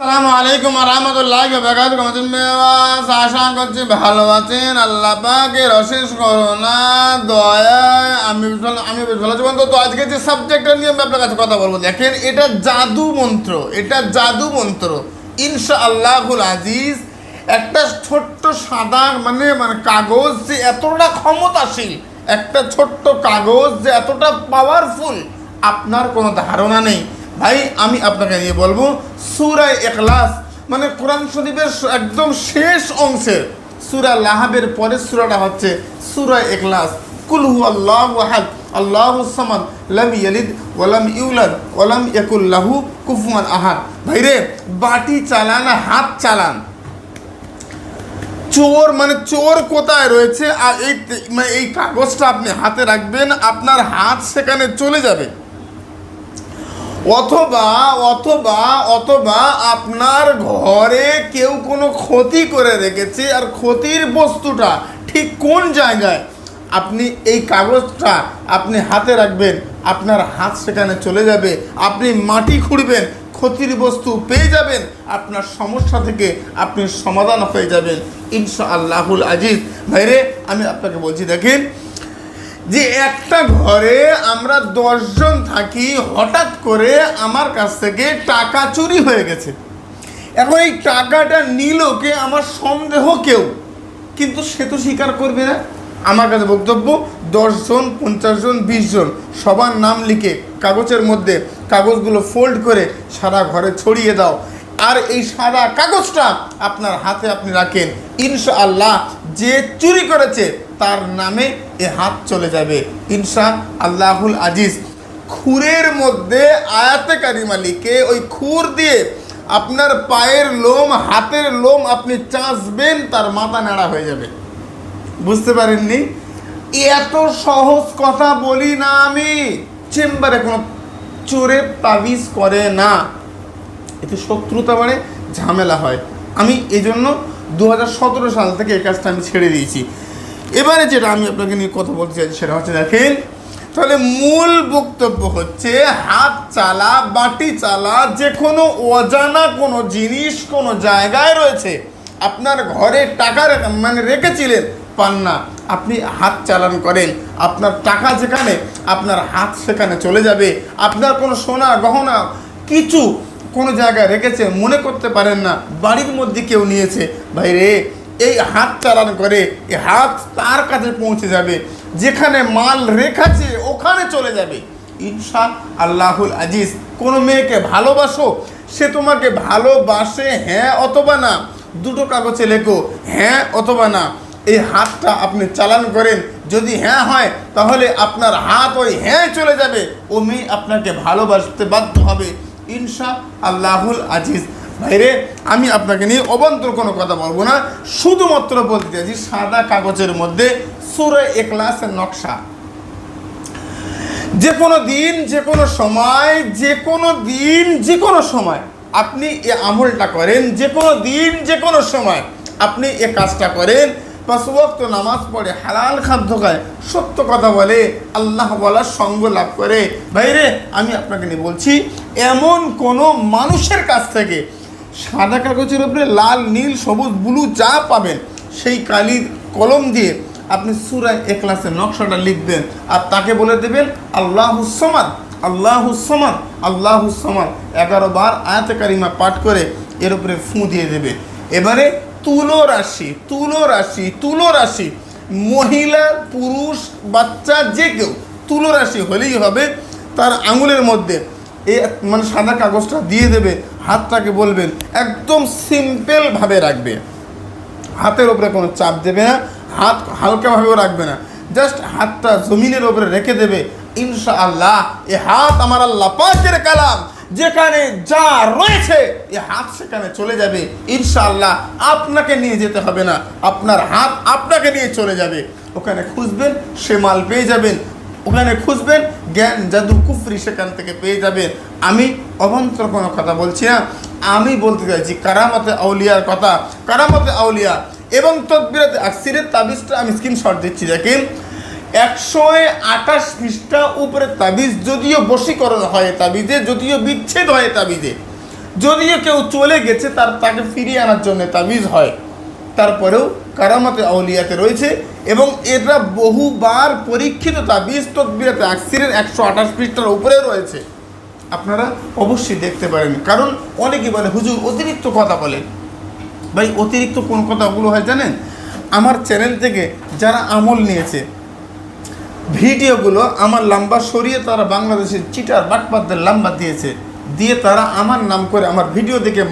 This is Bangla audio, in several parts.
আসসালামু আলাইকুম রহমতুল্লাহ বেকাত কমছেন আশা করছি ভালো আছেন আল্লাহ পাকের অশেষ করোনা দয়ায় আমি আমি ভালো আছি তো আজকে যে সাবজেক্টটা নিয়ে আমি আপনার কাছে কথা বলব দেখেন এটা জাদু মন্ত্র এটা জাদু মন্ত্র ইনশা আল্লাহুল আজিজ একটা ছোট্ট সাদা মানে মানে কাগজ যে এতটা ক্ষমতাশীল একটা ছোট্ট কাগজ যে এতটা পাওয়ারফুল আপনার কোনো ধারণা নেই ভাই, আমি আপনাকে নিয়ে বলব, সুরায় এখলাস মানে কোরআন শরীফের একদম শেষ অংশের সুরা লাহাবের পরের সুরাটা হচ্ছে সুরায় এখলাস কুলহু আল্লাহ আহাদ, আল্লাহ সামাদ, লাম ইয়ালিদ ওয়ালাম ইউলাদ ওয়ালাম ইয়াকুল্লাহু কুফুয়ান আহাদ। ভাইরে বাটি চালান হাত চালান। চোর মানে চোর কোথায় রয়েছে? আর এই মানে এই কাগজটা আপনি হাতে রাখবেন, আপনার হাত সেখানে চলে যাবে। অথবা অথবা অথবা আপনার ঘরে কেউ কোনো ক্ষতি করে রেখেছে আর ক্ষতির বস্তুটা ঠিক কোন জায়গায়? আপনি এই কাগজটা আপনি হাতে রাখবেন, আপনার হাত সেখানে চলে যাবে, আপনি মাটি খুঁড়বেন, ক্ষতির বস্তু পেয়ে যাবেন, আপনার সমস্যা থেকে আপনি সমাধান হয়ে যাবেন। ইনশা আল্লাহুল আজিজ। ভাইরে, আমি আপনাকে বলছি, দেখেন যে একটা ঘরে আমরা দশজন থাকি, হঠাৎ করে আমার কাছ থেকে টাকা চুরি হয়ে গেছে। এখন এই টাকাটা নিল কে? আমার সন্দেহ কেউ। কিন্তু সে তো স্বীকার করবে না। আমার কাছে বক্তব্য, দশজন পঞ্চাশ জন বিশ জন সবার নাম লিখে কাগজের মধ্যে কাগজগুলো ফোল্ড করে সারা ঘরে ছড়িয়ে দাও। আর এই সাদা কাগজটা আপনার হাতে আপনি রাখেন। ইনশা আল্লাহ যে চুরি করেছে তার নামে এ হাত চলে যাবে। ইনশা আল্লাহুল আজিজ। খুরের মধ্যে আয়াতে কারিমা ওই খুর দিয়ে আপনার পায়ের লোম, হাতের লোম আপনি চাঁচবেন, তার মাথা নাড়া হয়ে যাবে। বুঝতে পারেননি? এত সহজ কথা বলি না আমি। চেম্বারে কোনো চোরে তাবিজ করে না। এতে শত্রুতা বাড়ে, ঝামেলা হয়। আমি এই জন্য দু সাল থেকে এই কাজটা আমি ছেড়ে দিয়েছি। এবারে যেটা আমি আপনাকে নিয়ে কথা বলতে চাইছি সেটা হচ্ছে দেখেন, তাহলে মূল বক্তব্য হচ্ছে হাত চালা, বাটি চালা, যে কোনো অজানা কোনো জিনিস কোনো জায়গায় রয়েছে, আপনার ঘরে টাকা মানে রেখেছিলেন, পান না, আপনি হাত চালান করেন, আপনার টাকা যেখানে, আপনার হাত সেখানে চলে যাবে, আপনার কোনো সোনা, গহনা, কিছু কোনো জায়গায় রেখেছে, মনে করতে পারেন না, বাড়ির মধ্যে কেউ নিয়েছে, ভাই রে এই হাত চালান করে, এই হাত তার কাছে পৌঁছে যাবে। যেখানে মাল রেখেছে, ওখানে চলে যাবে। ইনশা আল্লাহুল আজিজ, কোনো মেয়েকে ভালোবাসো, সে তোমাকে ভালোবাসে হ্যাঁ অথবা না। দুটো কাগজে লেখো হ্যাঁ অথবা না। এই হাতটা আপনি চালান করেন, যদি হ্যাঁ হয়, তাহলে আপনার হাত ওই হ্যাঁ চলে যাবে। ও মেয়ে আপনাকে ভালোবাসতে বাধ্য হবে। ইনশা আল্লাহুল আজিজ। ভাইরে, আমি আপনাকে নিয়ে অবান্তর কোনো কথা বলব না। শুধুমাত্র বলতে চাইছি, সাদা কাগজের মধ্যে সুরে একলাসের নকশা। যে কোনো দিন, যে কোনো সময়, যে কোনো দিন, যে কোনো সময় আপনি এ আমলটা করেন, যে কোনো দিন, যে কোনো সময় আপনি এ কাজটা করেন। ওয়াক্ত নামাজ পড়ে হালাল খাদ্য খায়, সত্য কথা বলে, আল্লাহ বলার সঙ্গ লাভ করে। ভাইরে, আমি আপনাকে নিয়ে বলছি, এমন কোনো মানুষের কাছ থেকে সাদা কাগজের উপরে লাল, নীল, সবুজ, ব্লু যা পাবেন, সেই কালির কলম দিয়ে আপনি সুরায় এক্লাসের নকশাটা লিখবেন আর তাকে বলে দেবেন, আল্লাহ হুসমান আল্লাহ হুসমান আল্লাহ হুসমান এগারো বার আয়াতে কারিমা পাঠ করে এর উপরে ফু দিয়ে দেবে। এবারে তুলো রাশি তুলো রাশি তুলো রাশি। মহিলা, পুরুষ, বাচ্চা, যে কেউ তুলো রাশি হলেই হবে, তার আঙুলের মধ্যে এ মানে সাদা কাগজটা দিয়ে দেবে হাতটাকে বলবেন, একদম সিম্পলভাবে রাখবে। হাতের ওপরে কোনো চাপ দেবে না, হাত হালকাভাবেও রাখবে না। জাস্ট হাতটা জমিনের ওপরে রেখে দেবে ইনশা আল্লাহ এ হাত আমার আল্লাহ পাকের কালাম। যেখানে যা রয়েছে, এ হাত সেখানে চলে যাবে। ইনশা আল্লাহ আপনাকে নিয়ে যেতে হবে না। আপনার হাত আপনাকে নিয়ে চলে যাবে। ওখানে খুঁজবেন, সে মাল পেয়ে যাবেন। ওখানে খুঁজবেন জ্ঞান জাদু কুফরি সেখান থেকে পেয়ে যাবেন আমি অভন্তর কোনো কথা বলছি না। আমি বলতে চাইছি, কারামতে আউলিয়ার কথা, কারামতে আউলিয়া এবং তদবিরাতে আকসিরের তাবিজটা আমি স্ক্রিনশট দিচ্ছি, দেখেন। একশো আঠাশ পৃষ্ঠা উপরে তাবিজ, যদিও বশীকরণ হয় তাবিজে, যদিও বিচ্ছেদ হয় তাবিজে। যদিও কেউ চলে গেছে, তার তাকে ফিরিয়ে আনার জন্য তাবিজ হয়। তারপরেও কারামতে আউলিয়াতে রয়েছে। এবং এটা বহুবার পরীক্ষিত তাবিজ তদবিরাতে আকসিরের একশো আঠাশ পৃষ্ঠার উপরে রয়েছে। আপনারা অবশ্যই দেখতে পারেন। কারণ অনেকে বলে, হুজুর, অতিরিক্ত কথা বলেন। ভাই, অতিরিক্ত কোন কথাগুলো হয় জানেন? আমার চ্যানেল থেকে যারা আমল নিয়েছে, ভিডিওগুলো আমার লাম্বা সরিয়ে তারা বাংলাদেশের চিটার বাটপাতদের লাম্বা দিয়েছে। দিয়ে তারা আমার নাম করে আমার ভিডিও দেখে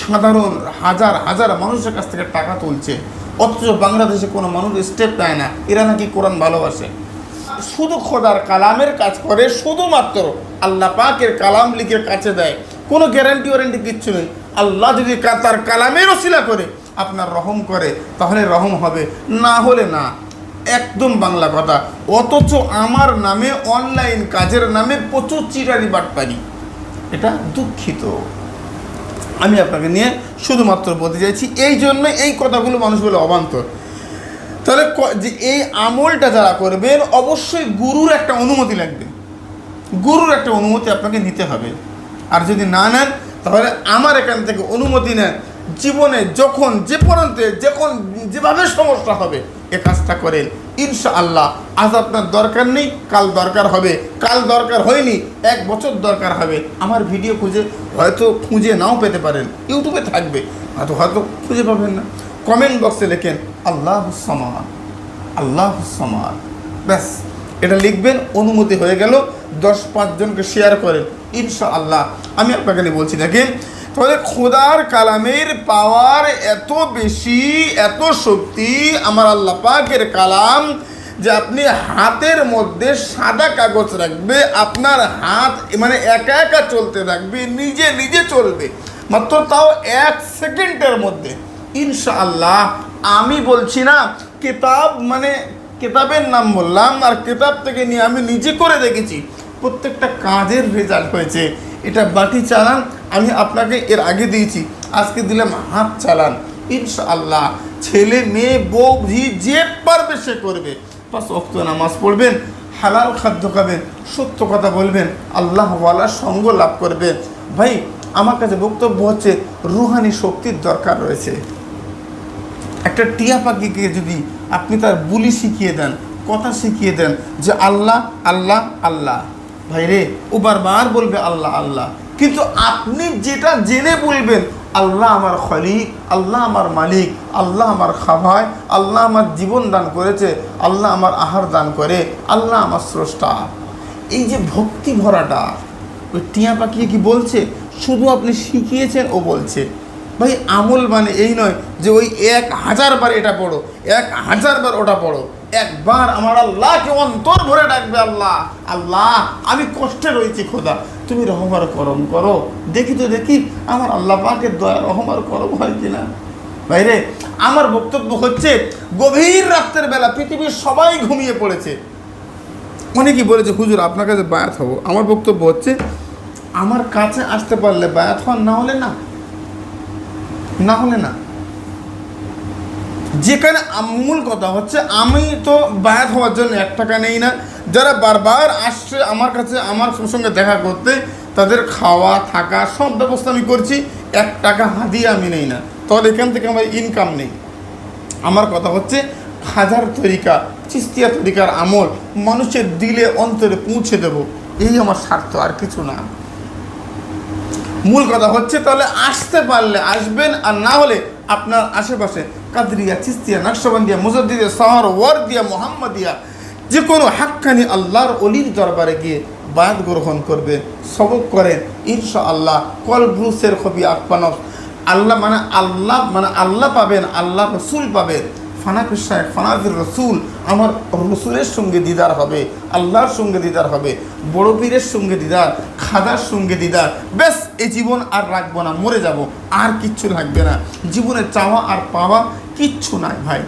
সাধারণ হাজার হাজার মানুষের কাছ থেকে টাকা তুলছে। অথচ বাংলাদেশে কোনো মানুষ স্টেপ নেয় না। এরা নাকি কোরআন ভালোবাসে। শুধু খোদার কালামের কাজ করে, শুধুমাত্র আল্লাহ পাকের কালাম লিখে কাছে দেয়। কোনো গ্যারান্টি ওয়ারেন্টি কিচ্ছু নেই। আল্লাহ যদি তার কালামের ওসিলা করে, আপনার রহম করে, তাহলে রহম হবে। না হলে না। একদম বাংলা কথা অথচ আমার নামে অনলাইন কাজের নামে প্রচুর চিরারি বাটপারি। এটা দুঃখিত। আমি আপনাকে নিয়ে শুধুমাত্র বলতে চাইছি, এই জন্য এই কথাগুলো মানুষগুলো অবান্তর। তাহলে যে এই আমলটা যারা করবেন, অবশ্যই গুরুর একটা অনুমতি লাগবে। গুরুর একটা অনুমতি আপনাকে নিতে হবে। আর যদি না নেন, তাহলে আমার এখান থেকে অনুমতি নেন। জীবনে যখন, যে পর্যন্ত, যখন, যেভাবে সমস্যা হবে এ কাজটা করেন। ইনশা আল্লাহ আজ আপনার দরকার নেই, কাল দরকার হবে। কাল দরকার হয়নি, এক বছর দরকার হবে। আমার ভিডিও খুঁজে হয়তো খুঁজে নাও পেতে পারেন। ইউটিউবে থাকবে, হয়তো হয়তো খুঁজে পাবেন না। কমেন্ট বক্সে লেখেন, আল্লাহ সমান আল্লাহ সমান ব্যাস, এটা লিখবেন, অনুমতি হয়ে গেল। দশ পাঁচজনকে শেয়ার করেন। ইনশা আল্লাহ আমি আপনাকে বলছি, দেখেন তাহলে খোদার কালামের পাওয়ার এত বেশি, এত শক্তি, আমার আল্লাহ পাকের কালাম যে আপনি হাতের মধ্যে সাদা কাগজ রাখবে, আপনার হাত মানে একা একা চলতে থাকবে, নিজে নিজে চলবে, মাত্র তাও এক সেকেন্ডের মধ্যে। ইনশাআল্লাহ, আমি বলছি না, কিতাব মানে কিতাবের নাম বললাম, আর কিতাব থেকে নিয়ে আমি নিজে করে দেখেছি, প্রত্যেকটা কাজের রেজাল্ট হয়েছে। এটা বাটি চালান আমি আপনাকে এর আগে দিয়েছি। আজকে দিলাম হাত চালান। ইনশাআল্লাহ, ছেলে, মেয়ে, বউ যে পারবে সে করবে। বাস অক্ত নামাজ পড়বেন, হালাল খাদ্য খাবেন, সত্য কথা বলবেন, আল্লাহওয়ালার সঙ্গ লাভ করবেন। ভাই, আমার কাছে বক্তব্য হচ্ছে, রুহানি শক্তির দরকার রয়েছে। একটা টিয়া পাখিকে যদি আপনি তার বুলি শিখিয়ে দেন, কথা শিখিয়ে দেন যে আল্লাহ আল্লাহ আল্লাহ। ভাই রে ও বারবার বলবে আল্লাহ আল্লাহ। কিন্তু আপনি যেটা জেনে বলবেন, আল্লাহ আমার খলিক, আল্লাহ আমার মালিক, আল্লাহ আমার খাভায় আল্লাহ আমার জীবন দান করেছে, আল্লাহ আমার আহার দান করে, আল্লাহ আমার স্রষ্টা। এই যে ভক্তি ভরাটা, ওই টিয়া পাখি কি বলছে? শুধু আপনি শিখিয়েছেন, ও বলছে। ভাই, আমল মানে এই নয় যে ওই এক হাজার বার এটা পড়ো, এক হাজার বার ওটা পড়ো। একবার আমার আল্লাহকে অন্তর ভরে ডাকবে আল্লাহ। আল্লাহ, আমি কষ্টে রয়েছি খোদা। তুমি রহমার করম করো। দেখি তো, দেখি আমার আল্লাহ পাকের দয়া রহমার করম হয় কিনা। ভাইরে, আমার বক্তব্য হচ্ছে, গভীর রাত্রের বেলা পৃথিবীর সবাই ঘুমিয়ে পড়েছে। অনেকেই বলেছে, হুজুর, আপনার কাছে বায়াত হব। আমার বক্তব্য হচ্ছে, আমার কাছে আসতে পারলে বায়াত হন, না হলে না। না হলে না। যেখানে মূল কথা হচ্ছে, আমি তো বায়াত হওয়ার জন্য এক টাকা নেই না। যারা বারবার আসছে আমার কাছে, আমার সঙ্গে দেখা করতে, তাদের খাওয়া, থাকা সব ব্যবস্থা আমি করছি, এক টাকা হাদিয়ে আমি নেই না। তাহলে এখান থেকে আমার ইনকাম নেই। আমার কথা হচ্ছে, হাজার তরিকা, চিস্তিয়া তরিকার আমল, মানুষের দিলে অন্তরে পৌঁছে দেব। এই আমার স্বার্থ, আর কিছু না। মূল কথা হচ্ছে তাহলে আসতে পারলে আসবেন আর না হলে আপনার আশেপাশে কাদরিয়া, চিস্তিয়া, নকশবন্দিয়া মুজদ্দিয়া শহর ওয়ার্দিয়া, মোহাম্মদিয়া যে কোনো হাক্কানি আল্লাহর অলির দরবারে গিয়ে বায়াত গ্রহণ করবে, সবক করেন ইনশা আল্লাহ কল ব্রুসের কবি আকপানস আল্লাহ মানে আল্লাহ মানে আল্লাহ পাবেন, আল্লাহ রসুল পাবেন। ফানাফির সাহেব ফানাফির রসুল। আমার রসুলের সঙ্গে দিদার হবে, আল্লাহর সঙ্গে দিদার হবে, বড় পীরের সঙ্গে দিদার, খাদার সঙ্গে দিদার। ব্যাস, এ জীবন আর রাখব না, মরে যাব, আর কিচ্ছু লাগবে না। জীবনে চাওয়া আর পাওয়া কিচ্ছু নাই ভাই।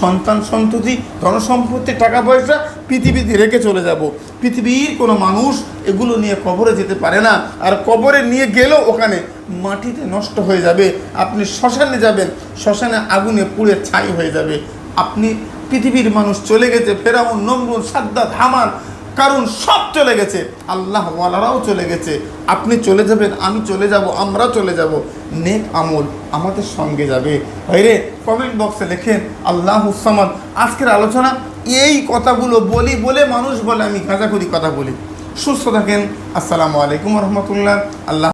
সন্তান সন্ততি, ধনসম্পত্তি, টাকা পয়সা পৃথিবীতে রেখে চলে যাব। পৃথিবীর কোনো মানুষ এগুলো নিয়ে কবরে যেতে পারে না। আর কবরে নিয়ে গেলেও ওখানে মাটিতে নষ্ট হয়ে যাবে, আপনি শ্মশানে যাবেন, শ্মশানে আগুনে পুড়ে ছাই হয়ে যাবে। আপনি পৃথিবীর মানুষ চলে গেছে, ফেরাউন নমরুন সাদ্দাত, হামান কারণ সব চলে গেছে, আল্লাহ ওয়ালারাও চলে গেছে। আপনি চলে যাবেন, আমি চলে যাব, আমরা চলে যাব। নেক আমল আমাদের সঙ্গে যাবে। ভাইরে কমেন্ট বক্সে লেখেন, আল্লাহ হুসামান আজকের আলোচনা এই কথাগুলো বলি বলে মানুষ বলে, আমি গাঁজাখুরি কথা বলি। সুস্থ থাকেন, আসসালামু আলাইকুম রহমতুল্লাহ, আল্লাহ